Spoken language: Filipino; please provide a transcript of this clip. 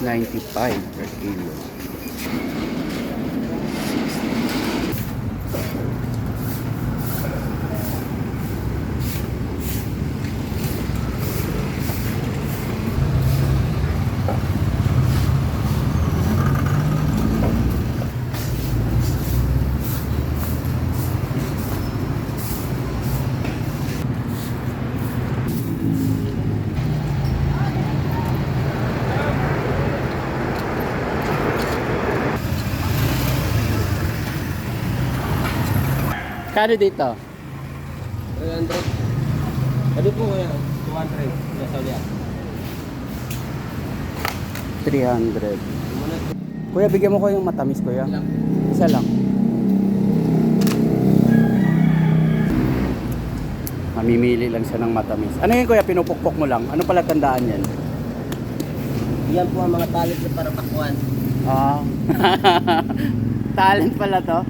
95 per kilo. Kano dito? 300. Ano po kaya? 200. Nasa ulit. 300. Kuya, bigyan mo ko yung matamis, kuya. Ilang? Isa lang. Mamimili lang siya ng matamis. Ano yun, kuya? Pinupukpok mo lang. Ano pala tandaan yan? Yan po ang mga talent na para pakuan. Ah. Talent pala to.